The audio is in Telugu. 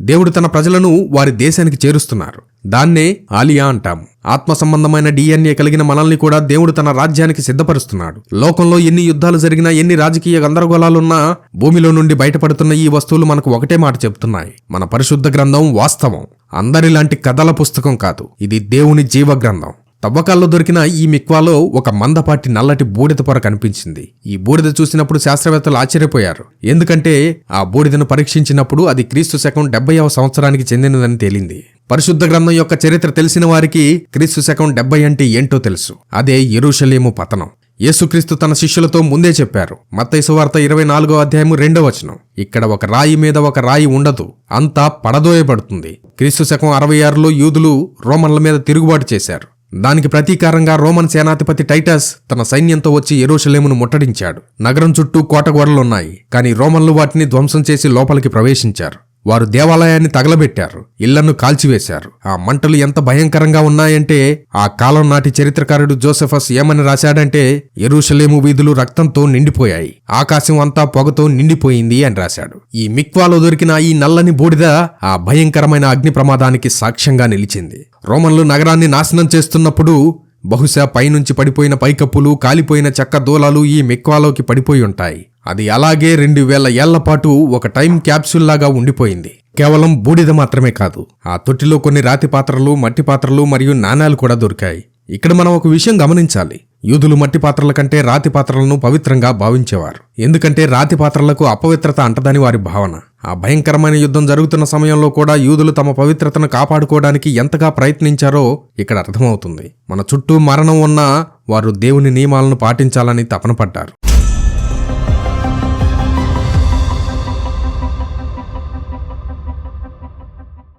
దేవుడు తన ప్రజలను వారి దేశానికి చేరుస్తున్నారు. దాన్నే ఆలియా అంటాం ఆత్మ సంబంధమైన డిఎన్ఏ కలిగిన మనల్ని కూడా దేవుడు తన రాజ్యానికి సిద్ధపరుస్తున్నాడు. లోకంలో ఎన్ని యుద్ధాలు జరిగినా ఎన్ని రాజకీయ గందరగోళాలున్నా భూమిలో నుండి బయటపడుతున్న ఈ వస్తువులు మనకు ఒకటే మాట చెప్తున్నాయి. మన పరిశుద్ధ గ్రంథం వాస్తవం. అందరిలాంటి కథల పుస్తకం కాదు. ఇది దేవుని జీవ గ్రంథం. తవ్వకాల్లో దొరికిన ఈ మిక్వాలో ఒక మందపాటి నల్లటి బూడిద పొర కనిపించింది. ఈ బూడిద చూసినప్పుడు శాస్త్రవేత్తలు ఆశ్చర్యపోయారు. ఎందుకంటే ఆ బూడిదను పరీక్షించినప్పుడు అది క్రీస్తు శకం డెబ్బైవ సంవత్సరానికి చెందినదని తేలింది. పరిశుద్ధ గ్రంథం యొక్క చరిత్ర తెలిసిన వారికి క్రీస్తు శకం డెబ్బై అంటే ఏంటో తెలుసు. అదే ఎరుషలేము పతనం. యేసుక్రీస్తు తన శిష్యులతో ముందే చెప్పారు. మత్తైసువార్త ఇరవై నాలుగో అధ్యాయము రెండో వచనం. ఇక్కడ ఒక రాయి మీద ఒక రాయి ఉండదు. అంతా పడదోయబడుతుంది. క్రీస్తు శకం అరవై ఆరులో యూదులు రోమన్ల మీద తిరుగుబాటు చేశారు. దానికి ప్రతీకారంగా రోమన్ సేనాధిపతి టైటస్ తన సైన్యంతో వచ్చి ఎరోషలేమును ముట్టడించాడు. నగరం చుట్టూ కోటగోడలున్నాయి కానీ రోమన్లు వాటిని ధ్వంసం చేసి లోపలికి ప్రవేశించారు. వారు దేవాలయాన్ని తగలబెట్టారు ఇళ్ళను కాల్చివేశారు. ఆ మంటలు ఎంత భయంకరంగా ఉన్నాయంటే ఆ కాలం నాటి చరిత్రకారుడు జోసెఫస్ ఏమని రాశాడంటే ఎరుషలేము వీధులు రక్తంతో నిండిపోయాయి ఆకాశం అంతా పొగతో నిండిపోయింది అని రాశాడు. ఈ మిక్వాలో దొరికిన ఈ నల్లని బూడిద ఆ భయంకరమైన అగ్ని ప్రమాదానికి సాక్ష్యంగా నిలిచింది. రోమన్లు నగరాన్ని నాశనం చేస్తున్నప్పుడు బహుశా పైనుంచి పడిపోయిన పైకప్పులు కాలిపోయిన చెక్క దూలాలు ఈ మెక్వాలోకి పడిపోయి ఉంటాయి. అది అలాగే రెండు వేల ఏళ్ళ పాటు ఒక టైం క్యాప్సూల్ లాగా ఉండిపోయింది. కేవలం బూడిద మాత్రమే కాదు ఆ తొట్టిలో కొన్ని రాతి పాత్రలు మట్టి పాత్రలు మరియు నాణాలు కూడా దొరికాయి. ఇక్కడ మనం ఒక విషయం గమనించాలి. యూదులు మట్టి పాత్రల కంటే రాతి పాత్రలను పవిత్రంగా భావించేవారు. ఎందుకంటే రాతి పాత్రలకు అపవిత్రత అంటదని వారి భావన. ఆ భయంకరమైన యుద్ధం జరుగుతున్న సమయంలో కూడా యూదులు తమ పవిత్రతను కాపాడుకోవడానికి ఎంతగా ప్రయత్నించారో ఇక్కడ అర్థమవుతుంది. మన చుట్టూ మరణం ఉన్నా వారు దేవుని నియమాలను పాటించాలని తపన పడ్డారు.